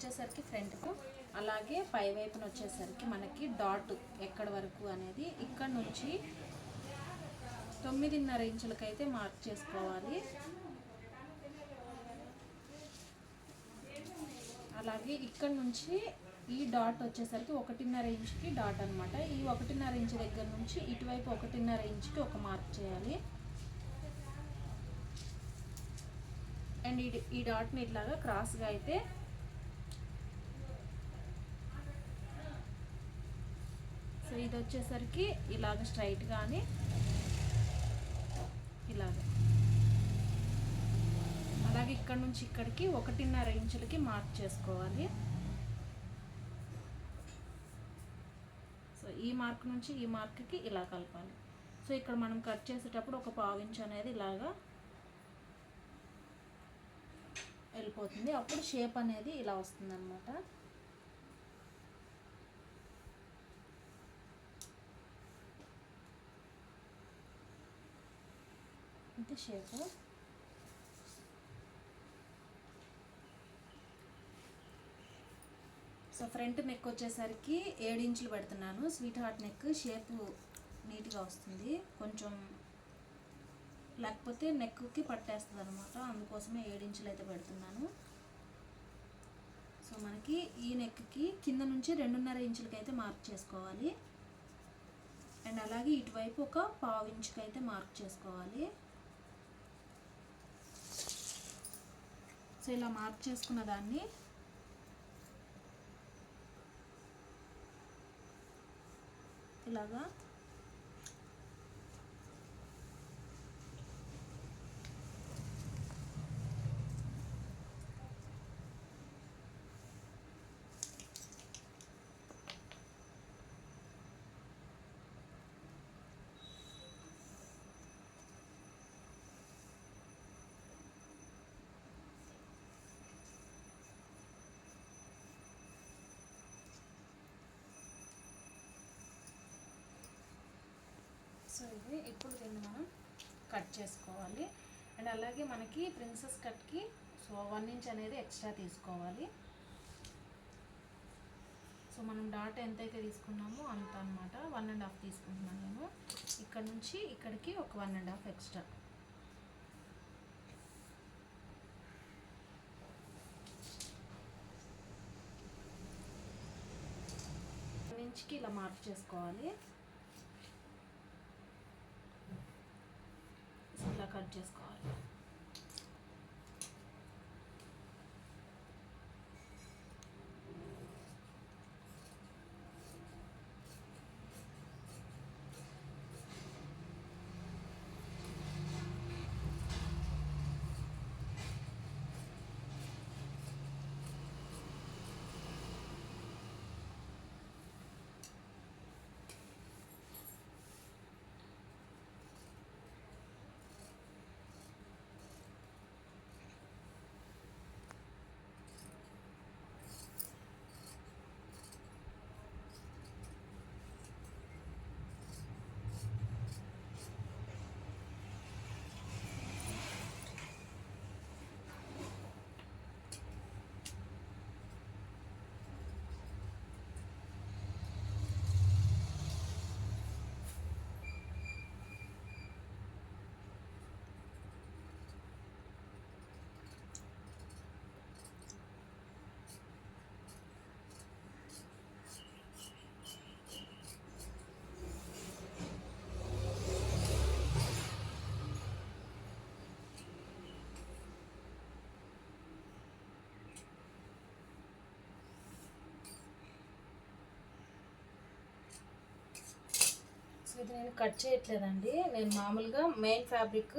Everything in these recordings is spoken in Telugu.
వచ్చేసరికి ఫ్రంట్కు అలాగే పై వైపున వచ్చేసరికి మనకి డాట్ ఎక్కడ వరకు అనేది ఇక్కడ నుంచి తొమ్మిదిన్నర ఇంచులకైతే మార్క్ చేసుకోవాలి. అలాగే ఇక్కడ నుంచి ఈ డాట్ వచ్చేసరికి ఒకటిన్నర ఇంచుకి డాట్ అన్నమాట. ఈ ఒకటిన్నర ఇంచు దగ్గర నుంచి ఇటువైపు ఒకటిన్నర ఇంచుకి ఒక మార్క్ చేయాలి. అండ్ ఈ ఈ డాట్ని ఇట్లాగా క్రాస్గా అయితే ఇది వచ్చేసరికి ఇలాగ స్ట్రైట్ కానీ ఇలాగ. అలాగే ఇక్కడ నుంచి ఇక్కడికి ఒకటిన్నర ఇంచులకి మార్క్ చేసుకోవాలి. సో ఈ మార్క్ నుంచి ఈ మార్క్కి ఇలా కలపాలి. సో ఇక్కడ మనం కట్ చేసేటప్పుడు ఒక పావు అనేది ఇలాగా వెళ్ళిపోతుంది. అప్పుడు షేప్ అనేది ఇలా వస్తుంది అనమాట షేప్ సో ఫ్రంట్ నెక్ వచ్చేసరికి ఏడు ఇంచులు పెడుతున్నాను. స్వీట్ హార్ట్ నెక్ షేప్ నీట్గా వస్తుంది. కొంచెం లేకపోతే నెక్కి పట్టేస్తుంది అనమాట అందుకోసమే ఏడు ఇంచులు అయితే పెడుతున్నాను. సో మనకి ఈ నెక్కి కింద నుంచి రెండున్నర ఇంచులకి అయితే మార్క్ చేసుకోవాలి. అండ్ అలాగే ఇటువైపు ఒక పావు ఇంచుకి అయితే మార్క్ చేసుకోవాలి. సో ఇలా మార్క్ చేసుకున్న దాన్ని ఇలాగా ఉంటుంది ఇప్పుడు దీన్ని మనం కట్ చేసుకోవాలి. అండ్ అలాగే మనకి ప్రిన్సెస్ కట్కి సో వన్ ఇంచ్ అనేది ఎక్స్ట్రా తీసుకోవాలి. సో మనం డాట్ ఎంతైతే తీసుకున్నామో అంత అనమాట వన్ అండ్ హాఫ్ తీసుకుంటున్నాను నేను. ఇక్కడ నుంచి ఇక్కడికి ఒక one and half extra. One ఇంచ్కి ఇలా మార్క్ చేసుకోవాలి ఇలా కట్ చేసుకోవాలి. ఇది నేను కట్ చేయట్లేదండి. నేను మామూలుగా మెయిన్ ఫ్యాబ్రిక్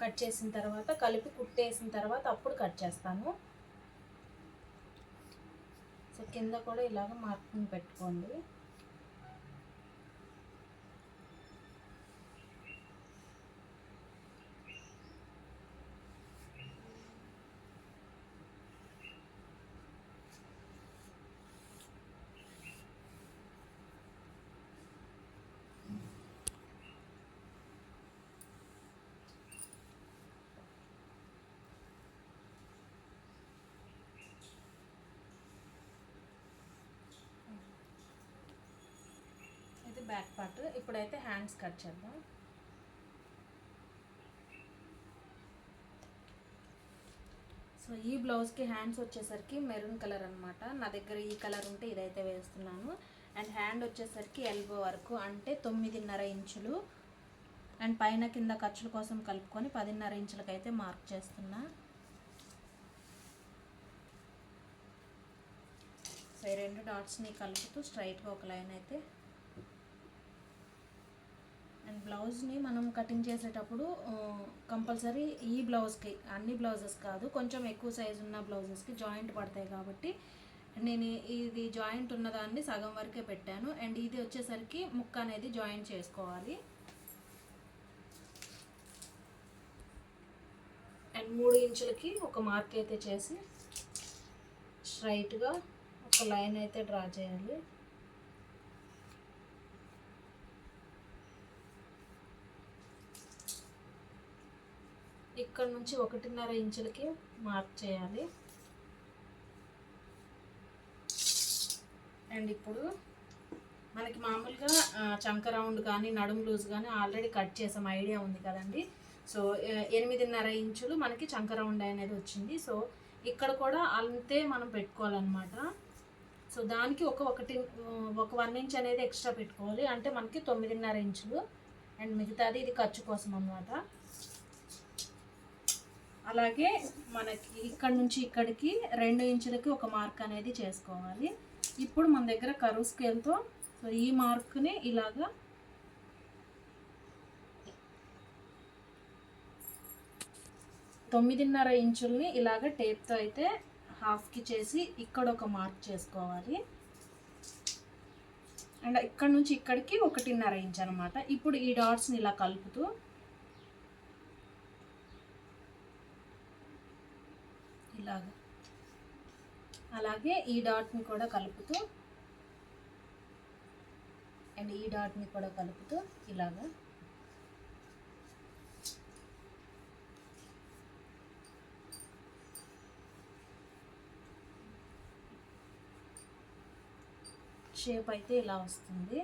కట్ చేసిన తర్వాత కలిపి కుట్టేసిన తర్వాత అప్పుడు కట్ చేస్తాను. సో కింద కూడా ఇలాగ మార్కింగ్ పెట్టుకోండి. బ్యాక్ పార్ట్ ఇప్పుడైతే హ్యాండ్స్ కట్ చేద్దాం. సో ఈ బ్లౌజ్కి హ్యాండ్స్ వచ్చేసరికి మెరూన్ కలర్ అనమాట నా దగ్గర ఈ కలర్ ఉంటే ఇదైతే వేస్తున్నాను. అండ్ హ్యాండ్ వచ్చేసరికి ఎల్బో వరకు అంటే తొమ్మిదిన్నర ఇంచులు. అండ్ పైన కింద ఖర్చుల కోసం కలుపుకొని పదిన్నర ఇంచులకైతే మార్క్ చేస్తున్నా. సో ఈ రెండు డాట్స్ని కలుపుతూ స్ట్రైట్గా ఒక లైన్ అయితే అండ్ బ్లౌజ్ని మనం కటింగ్ చేసేటప్పుడు కంపల్సరీ ఈ బ్లౌజ్కి అన్ని బ్లౌజెస్ కాదు కొంచెం ఎక్కువ సైజు ఉన్న బ్లౌజెస్కి జాయింట్ పడతాయి కాబట్టి నేను ఇది జాయింట్ ఉన్నదాన్ని సగం వరకే పెట్టాను. అండ్ ఇది వచ్చేసరికి ముక్క అనేది జాయింట్ చేసుకోవాలి. అండ్ మూడు ఇంచులకి ఒక మార్క్ అయితే చేసి స్ట్రైట్గా ఒక లైన్ అయితే డ్రా చేయాలి. ఇక్కడ నుంచి ఒకటిన్నర ఇంచులకి మార్క్ చేయాలి. అండ్ ఇప్పుడు మనకి మామూలుగా చంక రౌండ్ కానీ నడుము లూజ్ కానీ ఆల్రెడీ కట్ చేసాం ఐడియా ఉంది కదండి. సో ఎనిమిదిన్నర ఇంచులు మనకి చంక రౌండ్ అనేది వచ్చింది. సో ఇక్కడ కూడా అంతే మనం పెట్టుకోవాలన్నమాట. సో దానికి ఒక ఒకటి ఒక వన్ ఇంచ్ అనేది ఎక్స్ట్రా పెట్టుకోవాలి. అంటే మనకి తొమ్మిదిన్నర ఇంచులు అండ్ మిగతాది ఇది ఖర్చు కోసం అన్నమాట. అలాగే మనకి ఇక్కడ నుంచి ఇక్కడికి రెండు ఇంచులకి ఒక మార్క్ అనేది చేసుకోవాలి. ఇప్పుడు మన దగ్గర కరువు స్కేల్తో సో ఈ మార్క్ని ఇలాగా తొమ్మిదిన్నర ఇంచుల్ని ఇలాగ టేప్తో అయితే హాఫ్కి చేసి ఇక్కడ ఒక మార్క్ చేసుకోవాలి. అండ్ ఇక్కడ నుంచి ఇక్కడికి ఒకటిన్నర ఇంచ్ అనమాట ఇప్పుడు ఈ డాట్స్ని ఇలా కలుపుతూ ఇలాగా. అలాగే ఈ డాట్ని కూడా కలుపుతూ అండ్ ఈ డాట్ని కూడా కలుపుతూ ఇలాగా. షేప్ అయితే ఇలా వస్తుంది.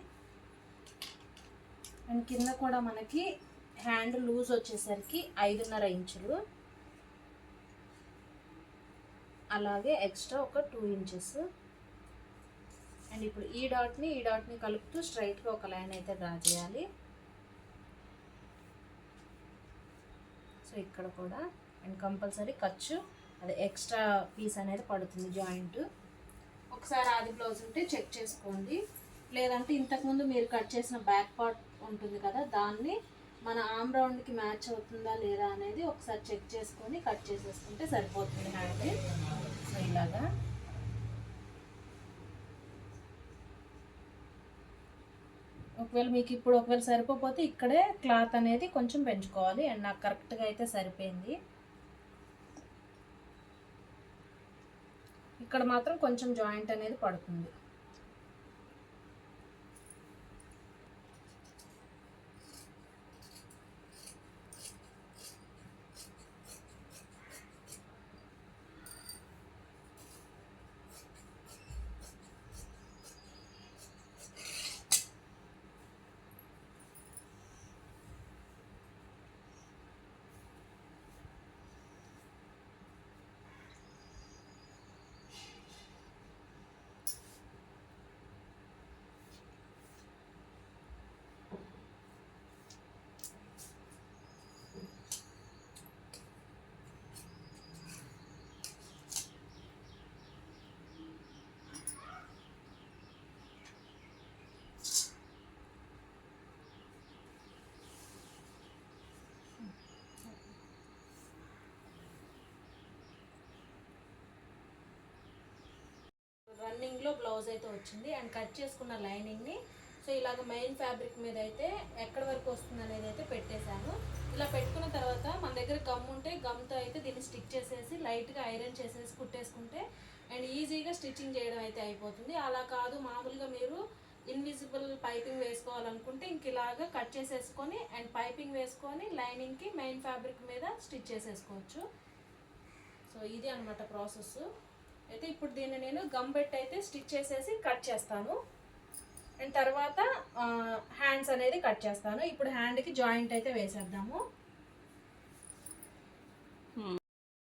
అండ్ కింద కూడా మనకి హ్యాండ్ లూజ్ వచ్చేసరికి ఐదున్నర ఇంచులు. అలాగే ఎక్స్ట్రా ఒక టూ ఇంచెస్. అండ్ ఇప్పుడు ఈ డాట్ని ఈ డాట్ని కలుపుతూ స్ట్రైట్గా ఒక లైన్ అయితే డ్రా చేయాలి. సో ఇక్కడ కూడా. అండ్ కంపల్సరీ ఖర్చు అది ఎక్స్ట్రా పీస్ అనేది పడుతుంది జాయింట్. ఒకసారి ఆది బ్లౌజ్ ఉంటే చెక్ చేసుకోండి. లేదంటే ఇంతకుముందు మీరు కట్ చేసిన బ్యాక్ పార్ట్ ఉంటుంది కదా దాన్ని మన ఆమ్ రౌండ్కి మ్యాచ్ అవుతుందా లేదా అనేది ఒకసారి చెక్ చేసుకొని కట్ చేసేసుకుంటే సరిపోతుంది హ్యాండ్ సో ఇలాగా. ఒకవేళ మీకు ఇప్పుడు ఒకవేళ సరిపోతే ఇక్కడే క్లాత్ అనేది కొంచెం పెంచుకోవాలి. అండ్ నాకు కరెక్ట్గా అయితే సరిపోయింది. ఇక్కడ మాత్రం కొంచెం జాయింట్ అనేది పడుతుంది. రన్నింగ్లో బ్లౌజ్ అయితే వచ్చింది. అండ్ కట్ చేసుకున్న లైనింగ్ని సో ఇలాగ మెయిన్ ఫ్యాబ్రిక్ మీద అయితే ఎక్కడి వరకు వస్తుంది అనేది అయితే పెట్టేశాను. ఇలా పెట్టుకున్న తర్వాత మన దగ్గర గమ్ ఉంటే గమ్తో అయితే దీన్ని స్టిక్ చేసేసి లైట్గా ఐరన్ చేసేసి కుట్టేసుకుంటే అండ్ ఈజీగా స్టిచ్చింగ్ చేయడం అయితే అయిపోతుంది. అలా కాదు మామూలుగా మీరు ఇన్విజిబుల్ పైపింగ్ వేసుకోవాలనుకుంటే ఇంక ఇలాగా కట్ చేసేసుకొని అండ్ పైపింగ్ వేసుకొని లైనింగ్కి మెయిన్ ఫ్యాబ్రిక్ మీద స్టిచ్ చేసేసుకోవచ్చు. సో ఇది అనమాట ప్రాసెస్ అయితే ఇప్పుడు దీన్ని నేను గమ్ పెట్టి అయితే స్టిచ్ చేసేసి కట్ చేస్తాను. అండ్ తర్వాత హ్యాండ్స్ అనేది కట్ చేస్తాను. ఇప్పుడు హ్యాండ్కి జాయింట్ అయితే వేసేద్దాము.